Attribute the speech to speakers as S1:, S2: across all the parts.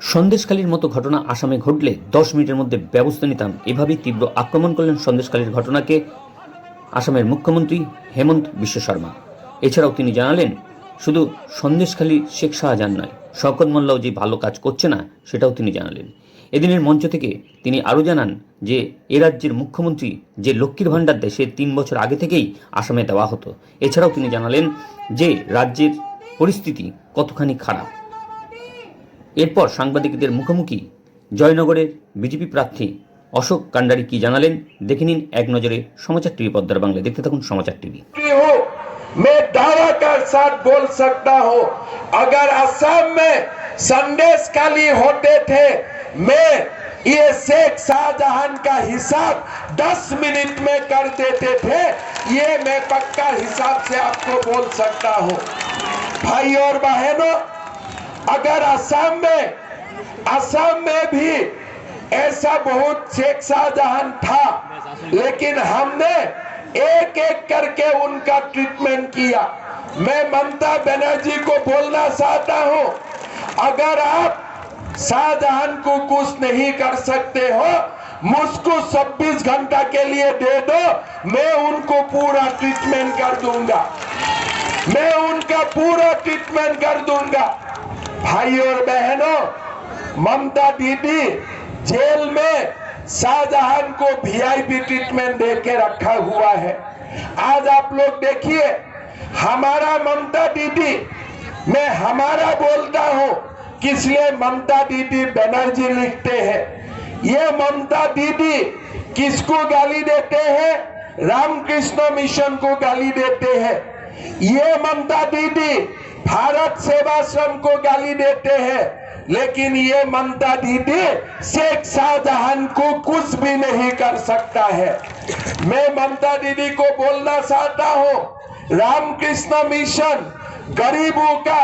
S1: সন্দেশখালীর মতো ঘটনা আসামে ঘটলে দশ মিনিটের মধ্যে ব্যবস্থা নিতাম। এভাবেই তীব্র আক্রমণ করলেন সন্দেশখালীর ঘটনাকে আসামের মুখ্যমন্ত্রী হেমন্ত বিশ্ব শর্মা। এছাড়াও তিনি জানালেন, শুধু সন্দেশখালী শেখ শাহজাহান নয়, শওকত মোল্লাও যে ভালো কাজ করছে না, সেটাও তিনি জানালেন। এদিনের মঞ্চ থেকে তিনি আরও জানান যে, এ রাজ্যের মুখ্যমন্ত্রী যে লক্ষ্মীর ভাণ্ডার দেয়, সে তিন বছর আগে থেকেই আসামে দেওয়া হতো। এছাড়াও তিনি জানালেন যে, রাজ্যের পরিস্থিতি কতখানি খারাপ। এরপর সাংবাদিকদের মুখোমুখি জয়নগরের বিজেপি প্রার্থী অশোক কান্ডারি কি জানালেন দেখে নিন এক নজরে সমাচার টিভি পদ্মার বাংলায় দেখতে থাকুন সমাচার টিভি
S2: की हूँ मैं दावा कर साथ बोल सकता हूँ अगर असम में संदेश काली होते थे मैं ये शेख शाहजहां का हिसाब 10 मिनट में कर देते थे ये मैं पक्का हिसाब से आपको बोल सकता हूँ भाई और बहनों अगर असम में असम में भी ऐसा बहुत शेख शाहजहां था, लेकिन हमने एक एक करके उनका ट्रीटमेंट किया। मैं ममता बनर्जी को बोलना चाहता हूँ, अगर आप शाहजहां को कुछ नहीं कर सकते हो, मुझको 26 घंटा के लिए दे दो, मैं उनको पूरा ट्रीटमेंट कर दूँगा। मैं उनका पूरा ट्रीटमेंट कर दूँगा। भाई और बहनों, ममता दीदी, जेल में शाहजहां को वीआईपी ट्रीटमेंट दे के रखा हुआ है। आज आप लोग देखिए, हमारा ममता दीदी, मैं हमारा बोलता हूँ किसलिए ममता दीदी बनर्जी लिखते हैं। ये ममता दीदी किसको गाली देते हैं? रामकृष्ण मिशन को गाली देते हैं। ये ममता दीदी भारत सेवाश्रम को गाली देते हैं, लेकिन ये ममता दीदी शेख शाहजहां को कुछ भी नहीं कर सकता है। मैं ममता दीदी को बोलना चाहता हूँ, रामकृष्ण मिशन गरीबों का,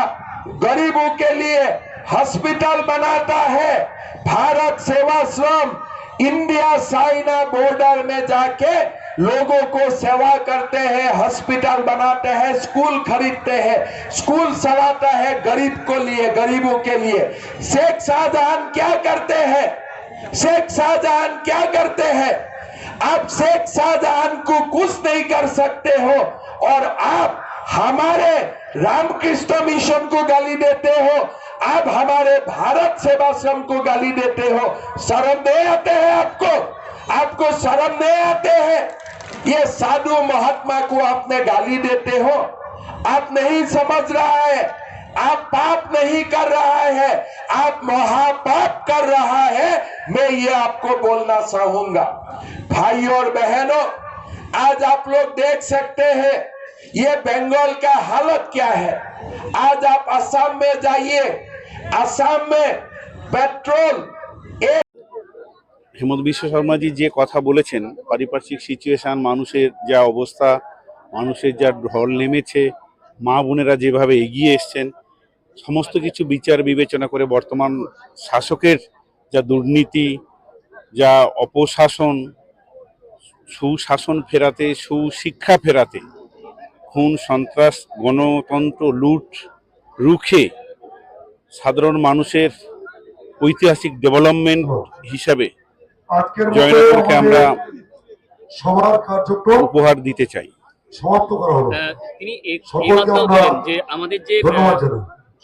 S2: गरीबों के लिए हॉस्पिटल बनाता है। Bharat Sevashram India China border में जाके लोगों को सेवा करते हैं, हॉस्पिटल बनाते हैं, स्कूल खरीदते हैं, स्कूल चलाता है गरीब को लिए, गरीबों के लिए। शेख शाहजहां क्या करते हैं? शेख शाहजहां क्या करते हैं? आप शेख शाहजहां को कुछ नहीं कर सकते हो, और आप हमारे रामकृष्ण मिशन को गाली देते हो, आप हमारे भारत सेवाश्रम को गाली देते हो। शर्म नहीं आते हैं आपको आपको शर्म नहीं आते हैं। ये साधु महात्मा को आपने गाली देते हो। आप नहीं समझ रहा है। आप पाप नहीं कर रहा है। आप महापाप कर रहा है। मैं ये आपको बोलना चाहूँगा। भाई और बहनों, आज आप लोग देख सकते हैं, ये बंगाल का हालत क्या है। आज आप असम में जाइए। असम में पेट्रोल एक
S3: হেমন্ত বিশ্ব শর্মাজি যে কথা বলেছেন, পারিপার্শ্বিক সিচুয়েশান মানুষের যা অবস্থা, মানুষের যা ঢল নেমেছে, মা বোনেরা যেভাবে এগিয়ে এসছেন, সমস্ত কিছু বিচার বিবেচনা করে বর্তমান শাসকের যা দুর্নীতি, যা অপশাসন, সুশাসন ফেরাতে, সুশিক্ষা ফেরাতে, খুন, সন্ত্রাস, গণতন্ত্র, লুট, রুখে সাধারণ মানুষের ঐতিহাসিক ডেভেলপমেন্ট হিসাবে জয়নগরকে আমরা
S4: সবার কার্যক্রম
S3: উপহার দিতে চাই।
S4: সমাপ্ত করা হলো।
S5: আহ, তিনি যে আমাদের যে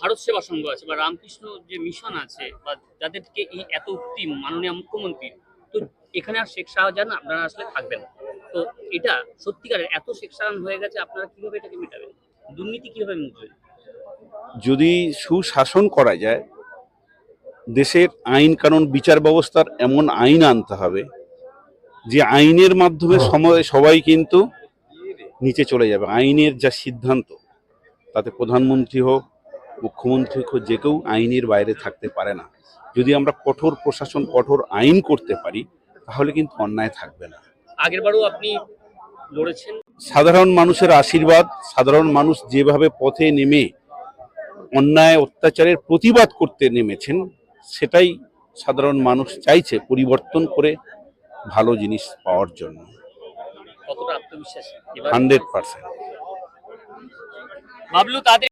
S5: ভারত সেবা সংঘ আছে বা রামকৃষ্ণ যে মিশন আছে বা যাদেরকে এই এত উক্তি মাননীয় মুখ্যমন্ত্রী তো এখানে আর শেখ শাহজাহান আপনারা আসলে থাকবেন তো এটা সত্যিকারের এত শেখ শাহজাহান হয়ে গেছে আপনারা কীভাবে এটাকে মেটাবেন? দুর্নীতি কীভাবে মুছবেন?
S3: যদি সুশাসন করা যায় দেশের আইন কানুন বিচার ব্যবস্থার এমন আইন আনতে হবে যে আইনের মাধ্যমে সময় সবাই কিন্তু নিচে চলে যাবে। আইনের যা সিদ্ধান্ত তাতে প্রধানমন্ত্রী হোক মুখ্যমন্ত্রী হোক যে কেউ আইনের বাইরে থাকতে পারে না। যদি আমরা কঠোর প্রশাসন কঠোর আইন করতে পারি তাহলে কিন্তু অন্যায় থাকবে না।
S5: আগেরবারও আপনি লড়েছেন?
S3: সাধারণ মানুষের আশীর্বাদ সাধারণ মানুষ যেভাবে পথে নেমে অন্যায় অত্যাচারের প্রতিবাদ করতে নেমেছেন সেটাই সাধারণ মানুষ চাইছে পরিবর্তন করে ভালো জিনিস পাওয়ার জন্য।
S5: Hundred percent.